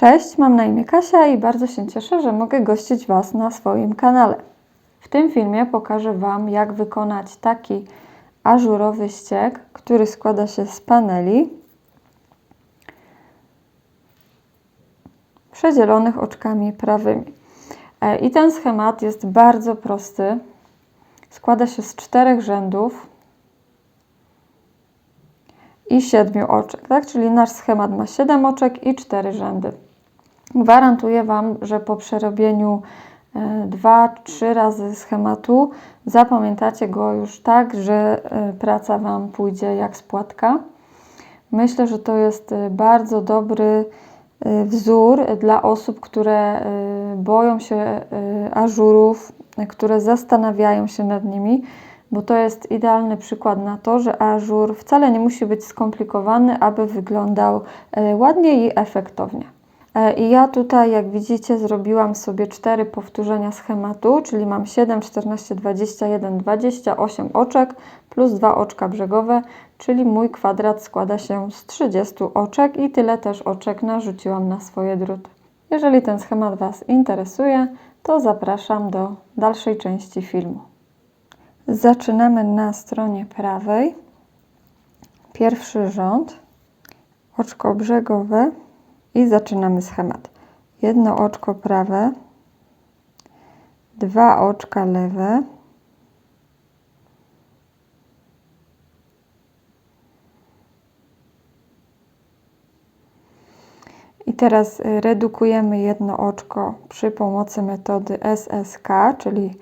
Cześć, mam na imię Kasia i bardzo się cieszę, że mogę gościć Was na swoim kanale. W tym filmie pokażę Wam, jak wykonać taki ażurowy ściek, który składa się z paneli przedzielonych oczkami prawymi. E, I ten schemat jest bardzo prosty. Składa się z czterech rzędów i siedmiu oczek, tak? Czyli nasz schemat ma 7 oczek i 4 rzędy. Gwarantuję Wam, że po przerobieniu 2-3 razy schematu zapamiętacie go już tak, że e, praca Wam pójdzie jak z płatka. Myślę, że to jest e, bardzo dobry e, wzór dla osób, które boją się ażurów, które zastanawiają się nad nimi, bo to jest idealny przykład na to, że ażur wcale nie musi być skomplikowany, aby wyglądał ładnie i efektownie. I ja tutaj, jak widzicie, zrobiłam sobie 4 powtórzenia schematu, czyli mam 7, 14, 21, 28 oczek plus 2 oczka brzegowe, czyli mój kwadrat składa się z 30 oczek i tyle też oczek narzuciłam na swoje druty. Jeżeli ten schemat Was interesuje, to zapraszam do dalszej części filmu. Zaczynamy na stronie prawej. Pierwszy rząd, oczko brzegowe i zaczynamy schemat. Jedno oczko prawe, dwa oczka lewe, I teraz y, redukujemy jedno oczko przy pomocy metody SSK, czyli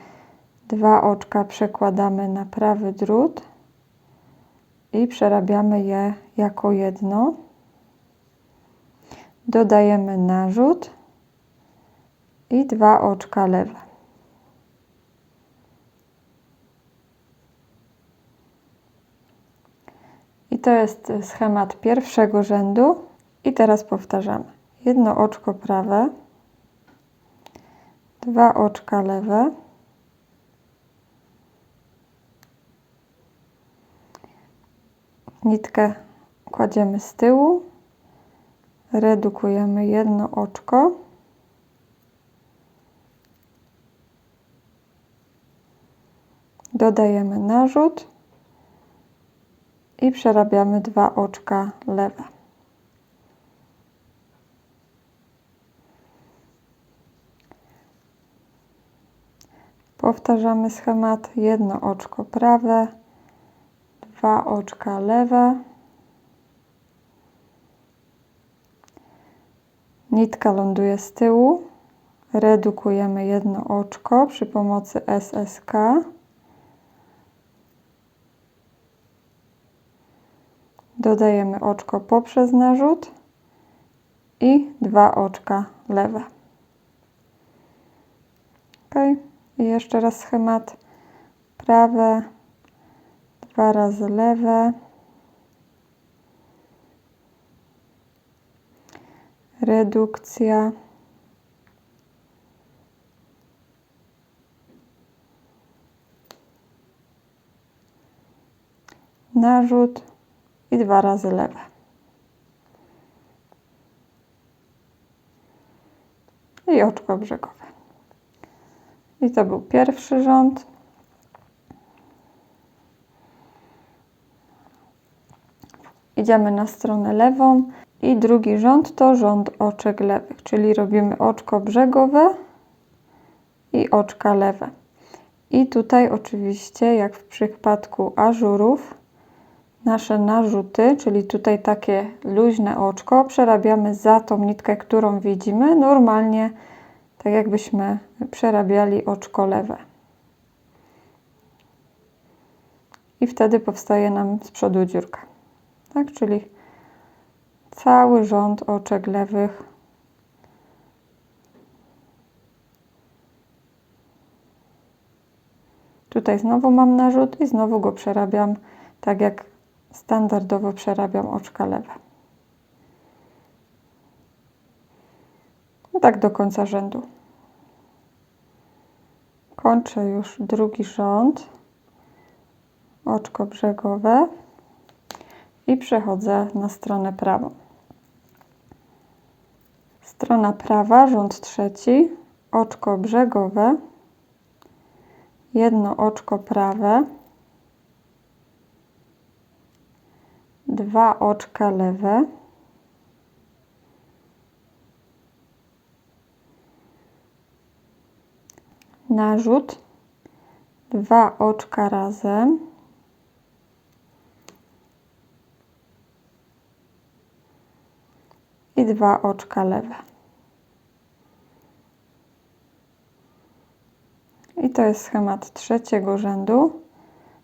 dwa oczka przekładamy na prawy drut i przerabiamy je jako jedno. Dodajemy narzut i dwa oczka lewe. I to jest schemat pierwszego rzędu. I teraz powtarzamy. Jedno oczko prawe, dwa oczka lewe, nitkę kładziemy z tyłu, redukujemy jedno oczko. Dodajemy narzut i przerabiamy dwa oczka lewe. Powtarzamy schemat jedno oczko prawe, dwa oczka lewe. Nitka ląduje z tyłu. Redukujemy jedno oczko przy pomocy SSK. Dodajemy oczko poprzez narzut i dwa oczka lewe. Ok. I jeszcze raz schemat prawe, dwa razy lewe. Redukcja. Narzut i dwa razy lewe. I oczko brzegowe. I to był pierwszy rząd. Idziemy na stronę lewą. I drugi rząd to rząd oczek lewych, czyli robimy oczko brzegowe i oczka lewe. I tutaj oczywiście, jak w przypadku ażurów, nasze narzuty, czyli tutaj takie luźne oczko, przerabiamy za tą nitkę, którą widzimy, normalnie tak jakbyśmy przerabiali oczko lewe. I wtedy powstaje nam z przodu dziurka. Tak, czyli cały rząd oczek lewych. Tutaj znowu mam narzut i znowu go przerabiam tak jak standardowo przerabiam oczka lewe. I tak do końca rzędu. Kończę już drugi rząd, oczko brzegowe i przechodzę na stronę prawą Strona prawa, rząd trzeci, oczko brzegowe, jedno oczko prawe, dwa oczka lewe, narzut, dwa oczka razem, dwa oczka lewe. I to jest schemat trzeciego rzędu.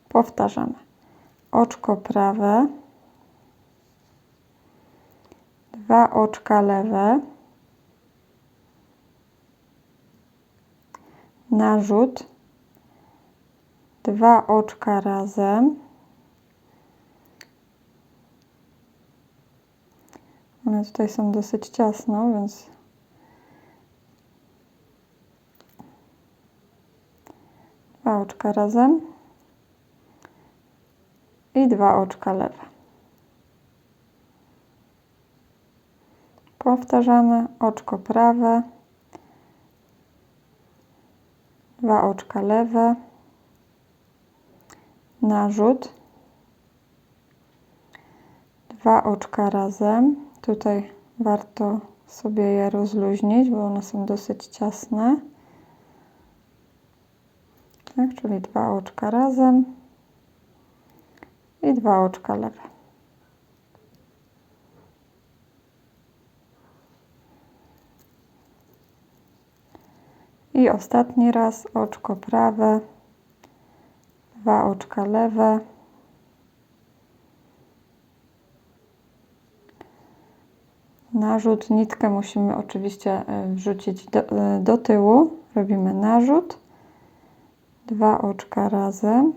Powtarzamy. Oczko prawe, dwa oczka lewe, narzut, dwa oczka razem, one tutaj są dosyć ciasno, więc dwa oczka razem i dwa oczka lewe. Powtarzamy oczko prawe, dwa oczka lewe, narzut, dwa oczka razem. Tutaj warto sobie je rozluźnić, bo one są dosyć ciasne. Tak, czyli dwa oczka razem i dwa oczka lewe. I ostatni raz oczko prawe, dwa oczka lewe, narzut, nitkę musimy oczywiście e, wrzucić do, e, do tyłu, robimy narzut, dwa oczka razem,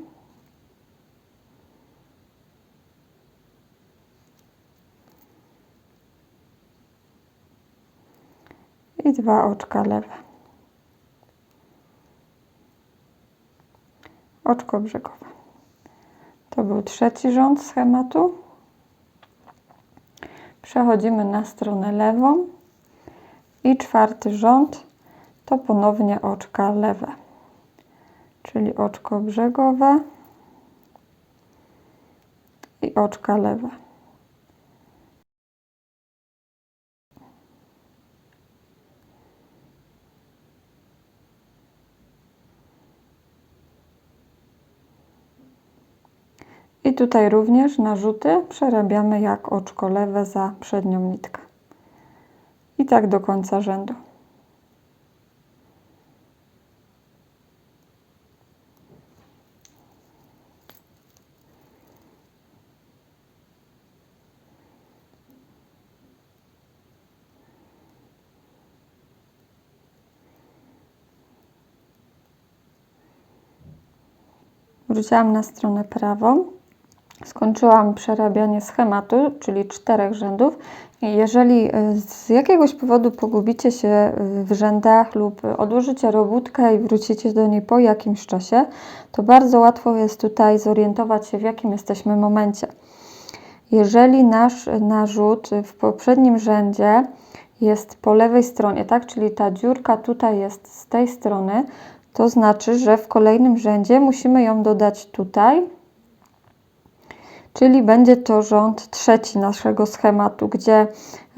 i dwa oczka lewe. Oczko brzegowe. To był trzeci rząd schematu. Przechodzimy na stronę lewą i czwarty rząd to ponownie oczka lewe, czyli oczko brzegowe i oczka lewe. I tutaj również narzuty przerabiamy jak oczko lewe za przednią nitkę. I tak do końca rzędu. Wróciłam na stronę prawą. Skończyłam przerabianie schematu, czyli czterech rzędów. Jeżeli e, z jakiegoś powodu pogubicie się w rzędach lub odłożycie robótkę i wrócicie do niej po jakimś czasie, to bardzo łatwo jest tutaj zorientować się, w jakim jesteśmy momencie. Jeżeli nasz narzut w poprzednim rzędzie jest po lewej stronie, tak, czyli ta dziurka tutaj jest z tej strony, to znaczy, że w kolejnym rzędzie musimy ją dodać tutaj, czyli będzie to rząd trzeci naszego schematu, gdzie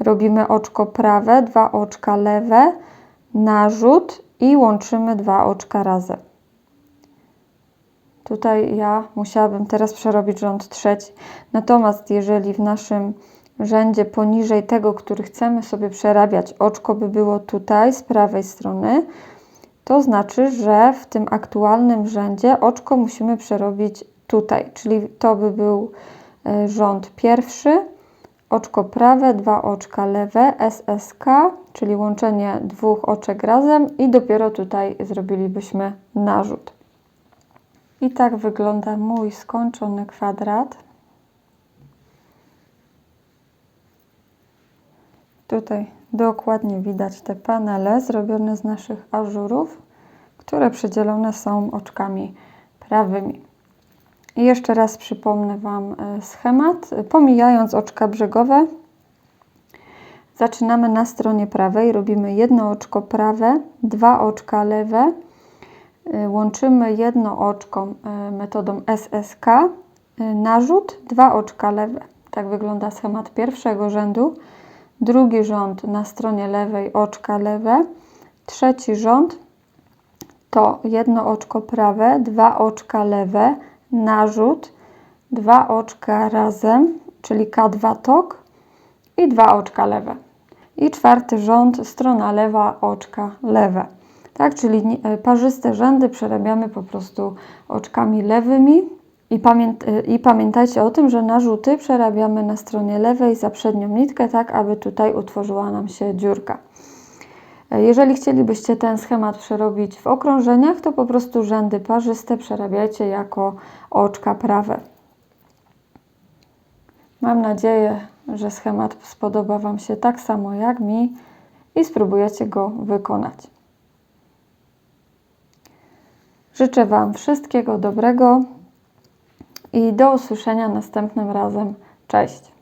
robimy oczko prawe, dwa oczka lewe, narzut i łączymy dwa oczka razem. Tutaj ja musiałabym teraz przerobić rząd trzeci. Natomiast jeżeli w naszym rzędzie poniżej tego, który chcemy sobie przerabiać, oczko by było tutaj z prawej strony, to znaczy, że w tym aktualnym rzędzie oczko musimy przerobić tutaj, czyli to by był e, rząd pierwszy, oczko prawe, dwa oczka lewe, SSK, czyli łączenie dwóch oczek razem i dopiero tutaj zrobilibyśmy narzut. I tak wygląda mój skończony kwadrat. Tutaj dokładnie widać te panele zrobione z naszych ażurów, które przydzielone są oczkami prawymi. Jeszcze raz przypomnę Wam e, schemat. Pomijając oczka brzegowe, Zaczynamy na stronie prawej, robimy jedno oczko prawe, dwa oczka lewe, y, łączymy jedno oczko y, metodą SSK, narzut, dwa oczka lewe. Tak wygląda schemat pierwszego rzędu. Drugi rząd na stronie lewej oczka lewe, trzeci rząd to jedno oczko prawe, dwa oczka lewe, narzut, dwa oczka razem, czyli K2 tok i dwa oczka lewe. I czwarty rząd, strona lewa, oczka lewe. Tak, czyli e, parzyste rzędy przerabiamy po prostu oczkami lewymi. I, e, I pamiętajcie o tym, że narzuty przerabiamy na stronie lewej za przednią nitkę, tak aby tutaj utworzyła nam się dziurka. Jeżeli chcielibyście ten schemat przerobić w okrążeniach, to po prostu rzędy parzyste przerabiajcie jako oczka prawe. Mam nadzieję, że schemat spodoba Wam się tak samo jak mi i spróbujecie go wykonać. Życzę Wam wszystkiego dobrego i do usłyszenia następnym razem. Cześć!